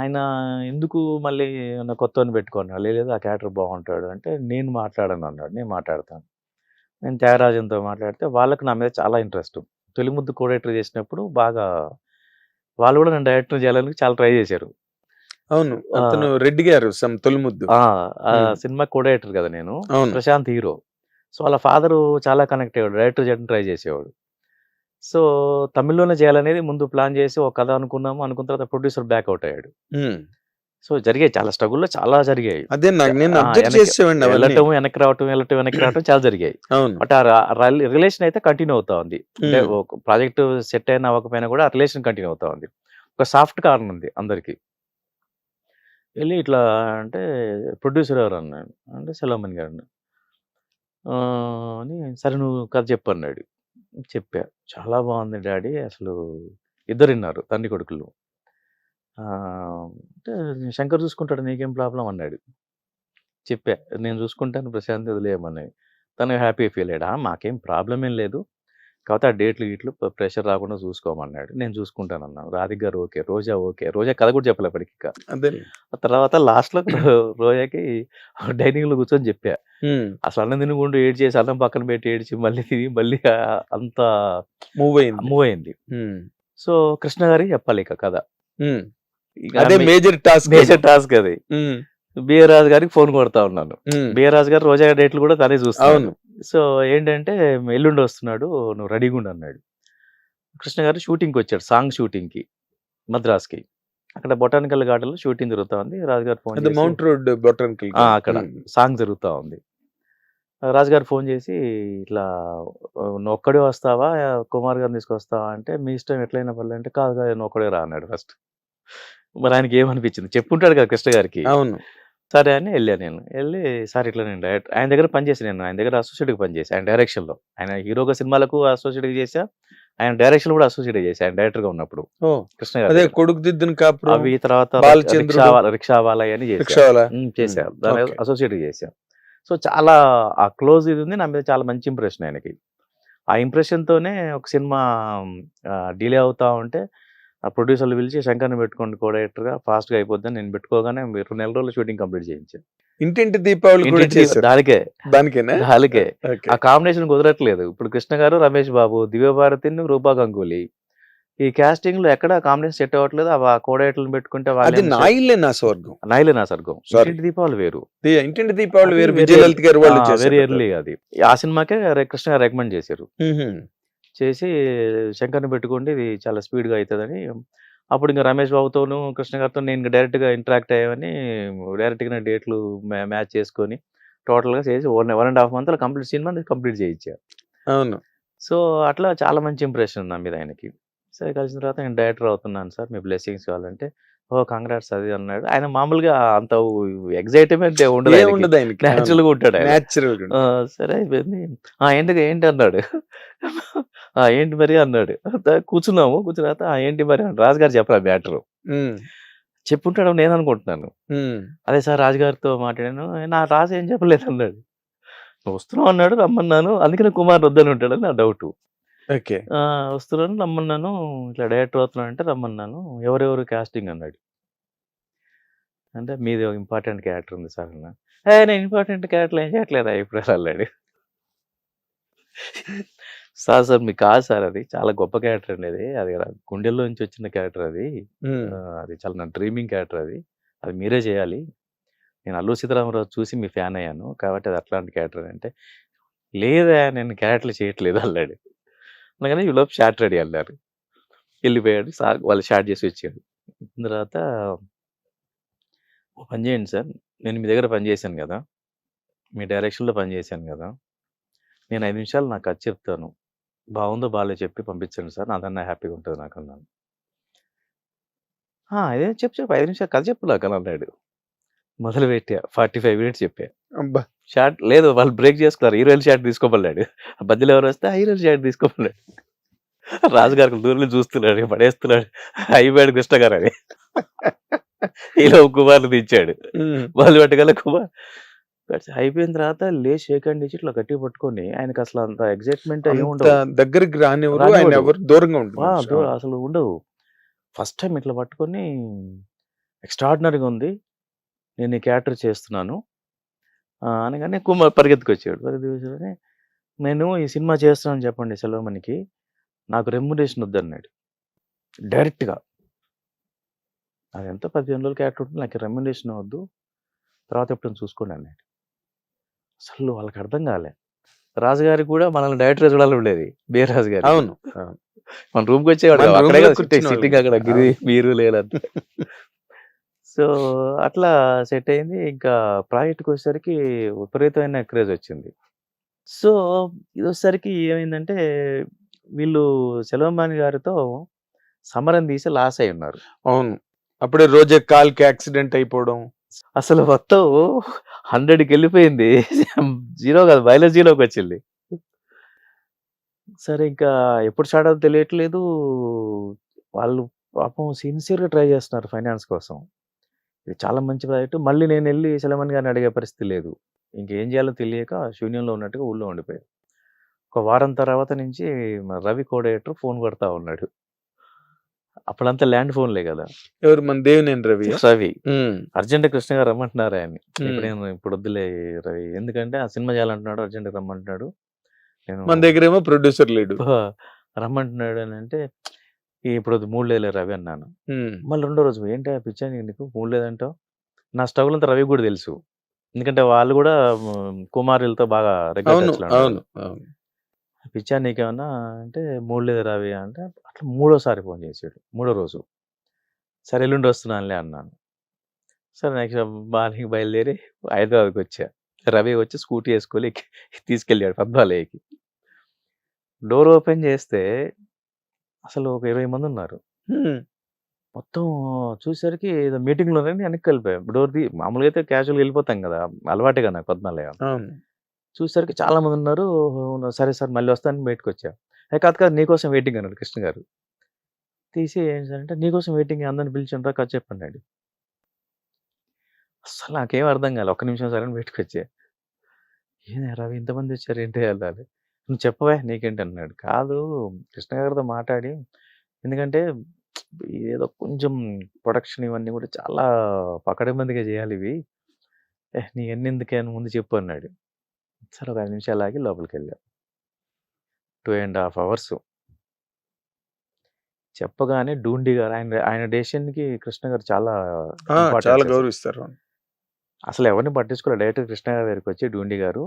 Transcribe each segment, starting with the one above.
ఆయన ఎందుకు మళ్ళీ నా కొత్తవని పెట్టుకున్నాడు? లేదు ఆ క్యారెక్టర్ బాగుంటాడు అంటే నేను మాట్లాడను అన్నాడు. నేను మాట్లాడతాను. నేను త్యాగరాజన్తో మాట్లాడితే వాళ్ళకి నా మీద చాలా ఇంట్రెస్ట్. తొలి ముద్దు కోడేటర్ చేసినప్పుడు బాగా వాళ్ళు కూడా నన్ను డైరెక్టర్ చేయాలని చాలా ట్రై చేశారు. అవును. అతను రెడ్డి గారు సమ్ తొలిముద్దు. సినిమా కోడేటర్ కదా నేను. ప్రశాంత్ హీరో. సో వాళ్ళ ఫాదరు చాలా కనెక్ట్ అయ్యాడు. డైరెక్టర్ చేయడం ట్రై చేసేవాడు. సో తమిళ్ళోనే చేయాలనేది ముందు ప్లాన్ చేసి ఒక కథ అనుకున్నాము అనుకున్న తర్వాత ప్రొడ్యూసర్ బ్యాక్అవుట్ అయ్యాడు. సో జరిగాయి చాలా స్ట్రగుల్లో చాలా జరిగాయి. అదే నాకు నేను వెళ్ళటం వెనక్కి రావటం వెళ్ళటం వెనక్కి రావటం చాలా జరిగాయి. బట్ ఆ రిలేషన్ అయితే కంటిన్యూ అవుతా ఉంది. ప్రాజెక్ట్ సెట్ అయినా అవ్వకపోయినా కూడా ఆ రిలేషన్ కంటిన్యూ అవుతా ఉంది. ఒక సాఫ్ట్ కారణం ఉంది అందరికి. వెళ్ళి ఇట్లా అంటే ప్రొడ్యూసర్ ఎవరు అన్నాడు? అంటే సెలవుమణి గారు అన్నాడు. "ఆ, అని సరే నువ్వు కథ చెప్పు అన్నాడు. చెప్పా. చాలా బాగుంది డాడీ. అసలు ఇద్దరున్నారు తండ్రి కొడుకులు. అంటే శంకర్ చూసుకుంటాడు నీకేం ప్రాబ్లం అన్నాడు. చెప్పా. నేను చూసుకుంటాను ప్రశాంత్ వదిలేయమని. తను హ్యాపీ ఫీల్ అయ్యాడా? మాకేం ప్రాబ్లం ఏం లేదు. కాకపోతే ఆ డేట్లు గీట్లు ప్రెషర్ రాకుండా చూసుకోమన్నాడు. నేను చూసుకుంటాను అన్నాను రాధిక్ గారు ఓకే రోజా ఓకే. రోజా కథ కూడా చెప్పలే. అదే. ఆ తర్వాత లాస్ట్లో రోజాకి డైనింగ్లో కూర్చొని చెప్పా. అసలు అన్నం తినకుండా ఏడ్ చేసి అన్నం పక్కన పెట్టి ఏడ్చి మళ్ళీ తిని మళ్ళీ అంత మూవ్ అయింది. మూవ్ అయింది. సో కృష్ణ గారికి చెప్పాలి ఇక కథ. అదే మేజర్ టాస్క్ మేజర్ టాస్క్ అది. బిఆర్ రాజు గారికి ఫోన్ కొడతా ఉన్నాను. బిఆర్ రాజు గారు రోజా డేట్లు కూడా తనే చూస్తాను సో ఏంటంటే ఎల్లుండి వస్తున్నాడు నువ్వు రెడీగా ఉండు అన్నాడు. కృష్ణ గారు షూటింగ్కి వచ్చాడు సాంగ్ షూటింగ్కి మద్రాస్కి. అక్కడ బొటానికల్ గార్డెన్లో షూటింగ్ జరుగుతా ఉంది. రాజుగారు ఫోన్ మౌంట్ రోడ్ బొటానికల్ అక్కడ సాంగ్ జరుగుతూ ఉంది. రాజుగారు ఫోన్ చేసి ఇట్లా నువ్వు ఒక్కడే వస్తావా? కుమార్ గారిని తీసుకొస్తావా? అంటే మీ ఇష్టం ఎట్లయినా పర్లేదు అంటే కాదు కాదు నువ్వు ఒక్కడే రా అన్నాడు ఫస్ట్. మరి ఆయనకి ఏమనిపించింది? చెప్పుంటాడు కదా కృష్ణ గారికి. అవును. సరే అని వెళ్ళాను నేను. వెళ్ళి సార్ ఇట్లా నేను డైరెక్ట్ ఆయన దగ్గర పనిచేసి నేను. ఆయన దగ్గర అసోసియేట్గా పనిచేసి ఆయన డైరెక్షన్లో ఆయన హీరోగా సినిమాలకు అసోసియేట్గా చేశా. ఆయన డైరెక్షన్ కూడా అసోసియేట్ చేశా. ఆయన డైరెక్టర్గా ఉన్నప్పుడు. కృష్ణ గారి అదే. కొడుకు దిద్దును కాపురం అవి తర్వాత. రిక్షా వాళ్ళ అని చేశా. దాని. అసోసియేట్ చేశా. సో చాలా ఆ క్లోజ్ ఇది ఉంది. నా మీద చాలా మంచి ఇంప్రెషన్ ఆయనకి. ఆ impression తోనే ఒక సినిమా డిలే అవుతా ఉంటే ఆ ప్రొడ్యూసర్లు పిలిచి శంకర్ని పెట్టుకోండి కోడేటర్గా ఫాస్ట్గా అయిపోద్దని నేను పెట్టుకోగానే రెండు నెల రోజులు షూటింగ్ కంప్లీట్ చేయించాను ఇంటింటి దీపావళి కూడా చేశారు. దానికే. దానికేనా? దానికే. ఆ కాంబినేషన్ కుదరట్లేదు. ఇప్పుడు కృష్ణ గారు రమేష్ బాబు దివ్యభారతిని రూపా గంగూలీ ఈ casting లో ఎక్కడ కాంబినేషన్ సెట్ అవ్వట్లేదు. ఆ కోడేటర్లను పెట్టుకుంటే వాళ్ళు నాయిలే నా స్వర్గం. నాయలే నా Sorry. ఇంటింటి దీపావళి వేరు. ఇంటింటి దీపావళి వేరు. విజయలలిత గారు వాళ్ళు వెరీ ఎర్లీ అది. ఆ సినిమాకే కృష్ణ గారు రికమెండ్ చేశారు. చేసి శంకర్ని పెట్టుకోండి ఇది చాలా స్పీడ్గా అవుతుందని అప్పుడు ఇంకా రమేష్ బాబుతోను కృష్ణ గారితో నేను డైరెక్ట్గా ఇంటరాక్ట్ అయ్యామని డైరెక్ట్గా డేట్లు మ్యాచ్ చేసుకొని టోటల్గా చేసి వన్ వన్ అండ్ హాఫ్ మంత్లో కంప్లీట్ సినిమా కంప్లీట్ చేయించా అవును. సో అట్లా చాలా మంచి ఇంప్రెషన్ నా మీద ఆయనకి. సరే కలిసిన తర్వాత నేను డైరెక్టర్ అవుతున్నాను సార్ మీ బ్లెస్సింగ్స్ కావాలంటే. ఓ కంగ్రాట్స్ అది అన్నాడు. ఆయన మామూలుగా అంత ఎగ్జైట్మెంట్ ఉండదు. ఉండదు ఆయనకి. గా ఉంటాడు సరే అయిపోయింది ఆ, ఏంటి ఏంటి అన్నాడు. ఆ, ఏంటి మరి అన్నాడు. కూర్చున్నాము. కూర్చున్న తర్వాత "ఆ, ఏంటి మరి అన్నాడు. రాజుగారు చెప్పరా మ్యాటర్. చెప్పుంటాడు నేను అనుకుంటున్నాను. అదే సార్ రాజుగారితో మాట్లాడాను. నా రాజు ఏం చెప్పలేదు అన్నాడు "నువ్వు వస్తున్నావు అన్నాడు రమ్మన్నాను. అందుకనే కుమార్ వద్దని ఉంటాడని నా డౌట్ వస్తున్నాను రమ్మన్నాను ఇట్లా డైరెక్టర్ అవుతున్నాను అంటే రమ్మన్నాను ఎవరెవరు కాస్టింగ్ అన్నాడు. అంటే మీది ఇంపార్టెంట్ క్యారెక్టర్ ఉంది సార్ అన్న. నేను ఇంపార్టెంట్ క్యారెక్టర్ ఏం చేయట్లేదా ఇప్పుడు అన్నాడు. సార్ సార్ మీకు కాదు సార్ అది. చాలా గొప్ప క్యారెక్టర్ అండి అది. అది గుండెల్లో నుంచి వచ్చిన క్యారెక్టర్ అది. అది చాలా నా డ్రీమింగ్ క్యారెక్టర్ అది. అది మీరే చేయాలి. నేను అల్లు సీతారామరాజు చూసి మీ ఫ్యాన్ అయ్యాను. కాబట్టి అది అట్లాంటి క్యారెక్టర్ అంటే లేదా నేను క్యారెక్టర్లు చేయట్లేదు అన్నాడు. అనగానే ఈ లోపు షార్ట్ రెడీ వెళ్ళారు వెళ్ళిపోయాడు సార్ వాళ్ళు షార్ట్ చేసి వచ్చాడు తర్వాత పని చేయండి సార్ నేను మీ దగ్గర పని చేశాను కదా మీ డైరెక్షన్లో పని చేశాను కదా నేను ఐదు నిమిషాలు నాకు అది చెప్తాను బాగుందో బాగాలే చెప్పి పంపించండి సార్ నాదన్నా హ్యాపీగా ఉంటుంది నాకు అన్నాను అదే చెప్పు చెప్పు ఐదు నిమిషాలు కథ చెప్పు నాకు అని అన్నాడు మొదలు పెట్టా ఫార్టీ ఫైవ్ మినిట్స్ చెప్పా. అబ్బా. షార్ట్ లేదు వాళ్ళు బ్రేక్ చేసుకున్నారు. హీరోయిన్ షార్ట్ తీసుకోమన్నాడు. మధ్యలో ఎవరు వస్తే హీరోయిన్ షార్ట్ తీసుకోమన్నాడు. రాజుగారికి దూరం చూస్తున్నాడు పడేస్తున్నాడు. అయిపోయాడు కృష్ణ గారు అని. ఈలో కుమార్ని మ్మ్. వాళ్ళు పెట్టగల కుమార్ అయిపోయిన తర్వాత లే షేక్ అండ్ ఇచ్చి ఇట్లా గట్టి పట్టుకొని ఆయనకు అసలు అంత ఎగ్జైట్మెంట్ దగ్గరికి రానివ్వరు ఆయన రానివ్వడు. ఎవరు దూరంగా ఉంటుంది అసలు ఉండవు. ఫస్ట్ టైం ఇట్లా పట్టుకొని ఎక్స్ట్రాడినరీగా ఉంది. నేను ఈ క్యారెక్టర్ చేస్తున్నాను. అనగానే కుమార్ పరిగెత్తుకొచ్చాడు. పరిగెత్తుకొచ్చాడని నేను ఈ సినిమా చేస్తున్నాను చెప్పండి సెలవుమణికి నాకు రెమ్యునేషన్ వద్దన్నాడు. డైరెక్ట్గా. అది ఎంత పదిహేను రోజులు క్యారెక్టర్ ఉంటుంది. నాకు రెమ్యునేషన్ వద్దు. తర్వాత ఎప్పుడు చూసుకోండి అన్నాడు. అసలు వాళ్ళకి అర్థం కాలే. రాజుగారికి కూడా మనల్ని డైరెక్టర్ చూడాలి ఉండేది. బే రాజు గారు అవును. మన రూమ్కి వచ్చేవాడు. అక్కడే. సిట్టింగ్ అక్కడ గిరి. మీరు లేదంటే. సో అట్లా సెట్ అయింది ఇంకా ప్రాజెక్ట్కి వచ్చేసరికి విపరీతమైన క్రేజ్ వచ్చింది. సో ఇది వచ్చేసరికి ఏమైందంటే వీళ్ళు సెలవుమాని గారితో సమరం తీసి లాస్ అయి ఉన్నారు అవును. అప్పుడే రోజే కాల్కి యాక్సిడెంట్ అయిపోవడం. అసలు మొత్తం హండ్రెడ్కి వెళ్ళిపోయింది జీరో కాదు మైనస్ జీరోకి వచ్చింది సరే ఇంకా ఎప్పుడు స్టార్ట్ అవుతుందో తెలియట్లేదు. వాళ్ళు పాపం సిన్సియర్గా ట్రై చేస్తున్నారు ఫైనాన్స్ కోసం. ఇది చాలా మంచి ప్రాజెక్ట్. మళ్ళీ నేను వెళ్ళి సెలమన్ గారిని అడిగే పరిస్థితి లేదు. ఇంకేం చేయాలో తెలియక శూన్యంలో ఉన్నట్టుగా ఊళ్ళో ఉండిపోయాడు ఒక వారం తర్వాత నుంచి మన రవి కోడేటర్ ఫోన్ కొడతా ఉన్నాడు. అప్పుడంతా ల్యాండ్ ఫోన్లే కదా! ఎవరు? మన దేవినేని రవి. రవి అర్జెంట్ కృష్ణ గారు రమ్మంటున్నారు ఆయన్ని. ఇప్పుడు ఉమ్. నేను ఇప్పుడు వద్దులే రవి. ఎందుకంటే ఆ సినిమా చేయాలంటున్నాడు అర్జెంట్ రమ్మంటున్నాడు. నేను మన దగ్గర ఏమో ప్రొడ్యూసర్ లేడు. రమ్మంటున్నాడు అని అంటే "ఈ ఇప్పుడు మూడు లేదు రవి అన్నాను. మళ్ళీ రెండో రోజు ఏంటి పిచ్చా నీకు మూడు లేదంటావు? నా స్ట్రగుల్ అంతా రవి కూడా తెలుసు. ఎందుకంటే వాళ్ళు కూడా కుమారులతో బాగా రెగ్యులర్ పిచ్చా నీకేమన్నా అంటే మూడు లేదు రవి అంటే అట్లా మూడోసారి ఫోన్ చేసాడు మూడో రోజు. సరే ఎల్లుండి వస్తున్నానులే అన్నాను. సరే నెక్స్ట్ మార్నింగ్ బయలుదేరి హైదరాబాద్కి వచ్చా. రవి వచ్చి స్కూటీ వేసుకొని తీసుకెళ్ళాడు పద్మాలయకి డోర్ ఓపెన్ చేస్తే అసలు ఒక ఇరవై మంది ఉన్నారు. మొత్తం చూసేసరికి ఏదో మీటింగ్లో వెనక్కి వెళ్ళిపోయాం డోర్ ది మామూలుగా అయితే క్యాజువల్గా వెళ్ళిపోతాం కదా అలవాటే కదా నాకు పద్మాలయ చూసేసరికి చాలా మంది ఉన్నారు. సరే సార్ మళ్ళీ వస్తాను బయటకు వచ్చా. "ఏ కాదు కాదు నీకోసం వెయిటింగ్ అన్నాడు కృష్ణ గారు. తీసి ఏం సార్ అంటే నీకోసం వెయిటింగ్ అందరిని పిలిచిండ్రా కాదు చెప్పన్నాడు అసలు నాకేం అర్థం కాలే ఒక్క నిమిషం సరే అని బయటకు వచ్చా. ఏనా రవి ఇంతమంది వచ్చారు ఏంటి వెళ్ళాలి నువ్వు చెప్పవే నీకేంటి అన్నాడు. కాదు కృష్ణ గారితో మాట్లాడి ఎందుకంటే ఏదో కొంచెం ప్రొడక్షన్ ఇవన్నీ కూడా చాలా పకడబందిగా చేయాలి ఇవి. ఏ నీ ఎన్ని ఎందుకే అని ముందు చెప్పు అన్నాడు. సరే ఒక ఐదు నిమిషాలు ఆగి లోపలికి వెళ్ళా. Two and half hours. చెప్పగానే డూండి గారు ఆయన ఆయన డెసిషన్కి కృష్ణ గారు చాలా చాలా. గౌరవిస్తారు అసలు ఎవరిని పట్టించుకోలేదు. డైరెక్ట్ కృష్ణ గారి దగ్గరికి వచ్చి డూండి గారు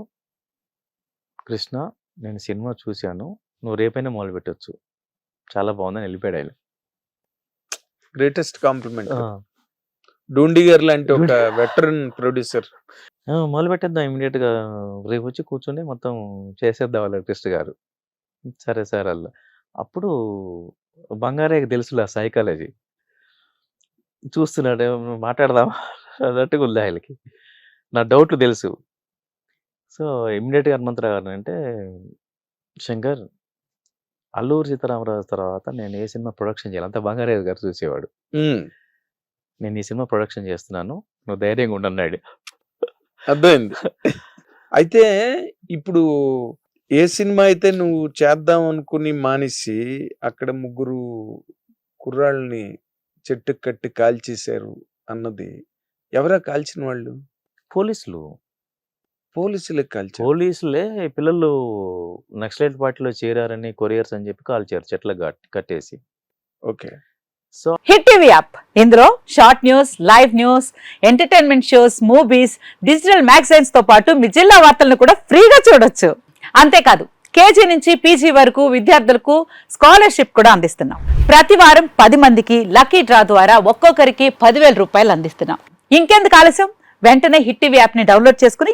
కృష్ణ నేను సినిమా చూశాను. నువ్వు రేపైనా మొదలు పెట్టచ్చు చాలా బాగుందని వెళ్ళిపోయాడు ఆయన. గ్రేటెస్ట్ కాంప్లిమెంట్ డూండి గారు లాంటి ఒక వెటరన్ ప్రొడ్యూసర్ మొదలు పెట్టేద్దాం ఇమీడియట్గా రేపు వచ్చి కూర్చొని మొత్తం చేసేద్దాం వాళ్ళ టెస్ట్ గారు. సరే సార్ అల్ల అప్పుడు బంగారయ్యకి తెలుసులే సైకాలజీ చూస్తున్నాడు "ఏం మాట్లాడదాం అన్నట్టుగా ఉంది ఆయనకి. నా డౌట్లు తెలుసు. సో ఇమ్మీడియట్గా హనుమంతరావు గారు అంటే శంకర్ అల్లూరు సీతారామరాజు తర్వాత నేను ఏ సినిమా ప్రొడక్షన్ చేయాలి? అంత బంగారయ్య గారు చూసేవాడు. నేను ఈ సినిమా ప్రొడక్షన్ చేస్తున్నాను. నువ్వు ధైర్యంగా ఉండన్నాడు అర్థమైంది. అయితే ఇప్పుడు ఏ సినిమా అయితే నువ్వు చేద్దాం అనుకుని మానేసి అక్కడ ముగ్గురు కుర్రాళ్ళని చెట్టు కట్టి కాల్చేశారు అన్నది ఎవరా కాల్చిన వాళ్ళు? పోలీసులు. పోలీసులకు కాల్చారు. పోలీసులే పిల్లలు నక్సలైట్ పార్టీలో చేరారని కొరియర్స్ అని చెప్పి కాల్ చేయారు చెట్ల కట్టేసి. Okay. So Hit TV app. ఇందులో short news live news entertainment shows movies digital మ్యాగజైన్స్తో పాటు మీ జిల్లా వార్తలను కూడా ఫ్రీగా చూడొచ్చు. అంతేకాదు కేజీ నుంచి పీజీ వరకు విద్యార్థులకు స్కాలర్షిప్ కూడా అందిస్తున్నాం. ప్రతి వారం పది మందికి లక్కీ డ్రా ద్వారా ఒక్కొక్కరికి పదివేల రూపాయలు అందిస్తున్నాం. ఇంకెందుకు ఆలస్యం? వెంటనే హిట్ టీవీ యాప్ని డౌన్లోడ్ చేసుకుని